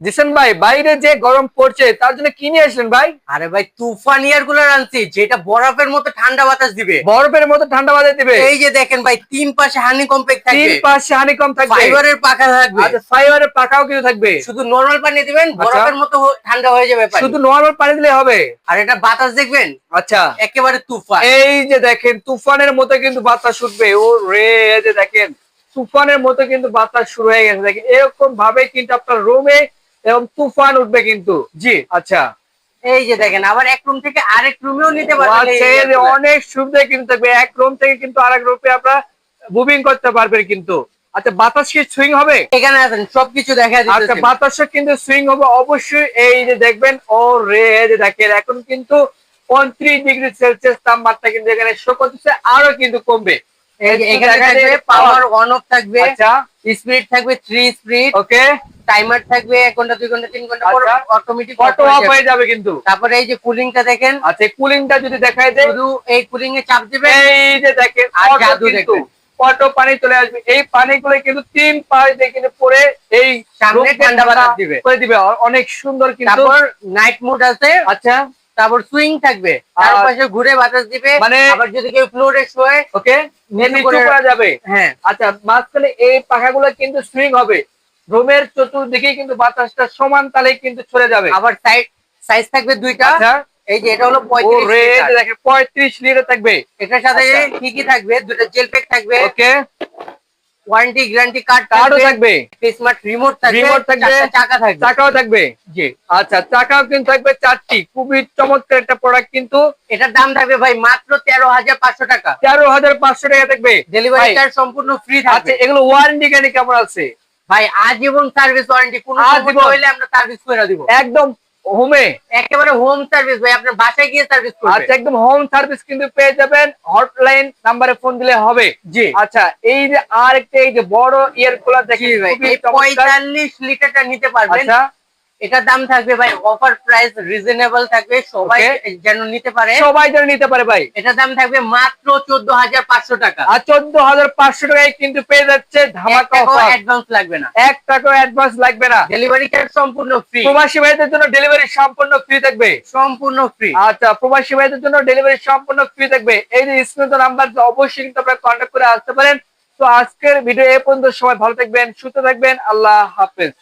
জিসান ভাই বাইরে যে গরম পড়ছে তার জন্য কি নিয়ে আসলেন ভাই? আরে ভাই তুফান ইয়ারগুলার আনছি যেটা বরফের মতো ঠান্ডা বাতাস দিবে। বরফের মতো ঠান্ডা বাতাস দিবে। এই যে দেখেন ভাই তিন পাশে হানি তিন থাকবে। পাশে হানিকম থাকবে। ফাইবারের পাখা থাকবে। আচ্ছা ফাইবারের পাকাও কিন্তু থাকবে। শুধু নরমাল পানি দিবেন বরফের মতো ঠান্ডা হয়ে যাবে পানি। শুধু নর্মাল পানি দিলে হবে। আর এটা বাতাস দেখবেন? আচ্ছা। একেবারে তুফান। এই যে দেখেন তুফানের মতো কিন্তু বাতাস উঠবে। ও রে এই যে দেখেন তুফানের মতো কিন্তু বাতাস শুরু হয়ে গেছে। দেখেন এরকম ভাবে কিন্তু আপনার রুমে এবং তুফান উঠবে কিন্তু। জি। আচ্ছা। এই যে দেখেন আবার এক রুম থেকে আরেক রুমেও নিতে পারবেন। অনেক সুবিধা কিন্তু থাকবে। এক রুম থেকে কিন্তু আরেক রুমে আপনারা মুভিং করতে পারবেন কিন্তু। আচ্ছা বাতাস কি সুইং হবে? এখানে আছেন সবকিছু দেখা আচ্ছা বাতাসও কিন্তু সুইং হবে। অবশ্যই এই যে দেখবেন ও রে যে দেখেন এখন কিন্তু পঁয়ত্রিশ ডিগ্রি সেলসিয়াস তাপমাত্রা কিন্তু এখানে শো করতেছে আরও কিন্তু কমবে। এখানে পাওয়ার অন অফ থাকবে আচ্ছা। স্পিড থাকবে থ্রি স্পিড ওকে টাইমার থাকবে এক ঘণ্টা দুই ঘণ্টা তিন ঘণ্টা পর আচ্ছা। অটোমেটিক অটো অফ হয়ে যাবে কিন্তু? তারপরে এই যে কুলিংটা দেখেন। আচ্ছা কুলিংটা যদি দেখায় দেয় শুধু এই কুলিং এ চাপ দিবেন। এই যে দেখেন আর জাদু কিন্তু দেখবেন। অটো পানি চলে আসবে। এই পানিগুলো কিন্তু তিন পাশ দিয়ে কিন্তু পরে এই সামনে ঠান্ডা বাতাস দিবে। করে দিবে। অনেক সুন্দর কিন্তু। তারপর নাইট মোড আছে। আচ্ছা। তারপর সুইং থাকবে। আর- চারপাশে ঘুরে বাতাস দিবে। মানে- আবার যদি কেউ ফ্লোরে শোয় ওকে নিচু করা যাবে। হ্যাঁ। আচ্ছা মাঝখানে এই পাখাগুলো কিন্তু সুইং হবে। রুমের চতুর্দিকে কিন্তু বাতাসটা সমান তালে কিন্তু চলে যাবে। আবার সাইড সাইজ থাকবে দুইটা। আচ্ছা। এই যে এটা হলো পঁয়ত্রিশ লিটার। দেখেন পঁয়ত্রিশ লিটার থাকবে। এটার সাথে আচ্ছা। কি কি থাকবে দুটো জেল প্যাক থাকবে। ওকে। ওয়ারেন্টি গ্যারান্টি কার্ড কার্ডও থাকবে। থাকবে স্মার্ট রিমোট থাকবে। Remote থাকবে। চাকা থাকবে। চাকাও থাকবে। জি। আচ্ছা চাকাও কিন্তু থাকবে চারটি। খুবই চমৎকার একটা প্রোডাক্ট কিন্তু। এটার দাম থাকবে ভাই মাত্র তেরো হাজার পাঁচশো টাকা। তেরো হাজার পাঁচশো টাকা থাকবে। ডেলিভারি চার্জ সম্পূর্ণ ফ্রি আচ্ছা এগুলো ওয়ারেন্টি গ্যারান্টি কেমন আছে? ভাই আজীবন সার্ভিস ওয়ারেন্টি কোনো সমস্যা হইলে আমরা সার্ভিস করে দিব। একদম হোমে একেবারে হোম সার্ভিস ভাই আপনার বাসায় গিয়ে সার্ভিস করবে। আচ্ছা একদম হোম সার্ভিস কিন্তু পেয়ে যাবেন। হটলাইন নম্বরে ফোন দিলে হবে। জি। আচ্ছা এই যে আর একটা এই যে বড় ইয়ার কুলার দেখি ভাই এই পঁয়তাল্লিশ লিটারটা নিতে পারবেন। আচ্ছা। এটার দাম থাকবে ভাই অফার প্রাইস রিজনেবল থাকবে সবাই যেন নিতে পারে। সবাই যেন নিতে পারে ভাই। এটার দাম থাকবে মাত্র চোদ্দ হাজার পাঁচশো টাকা। আর চোদ্দ হাজার পাঁচশো টাকায় কিন্তু পেয়ে যাচ্ছে ধামাকা অফার অ্যাডভান্স লাগবে না। এক টাকা অ্যাডভান্স লাগবে না। ডেলিভারি চার্জ সম্পূর্ণ ফ্রি প্রবাসী ভাইদের জন্য ডেলিভারি সম্পূর্ণ ফ্রি থাকবে। সম্পূর্ণ ফ্রি আচ্ছা প্রবাসী ভাইদের জন্য ডেলিভারি সম্পূর্ণ ফ্রি থাকবে। এই যে স্ক্রিনে নাম্বার অবশ্যই কিন্তু আপনারা কন্ট্যাক্ট করে আসতে পারেন। তো আজকের ভিডিও এ পর্যন্ত সবাই ভালো থাকবেন সুস্থ থাকবেন। আল্লাহ হাফেজ।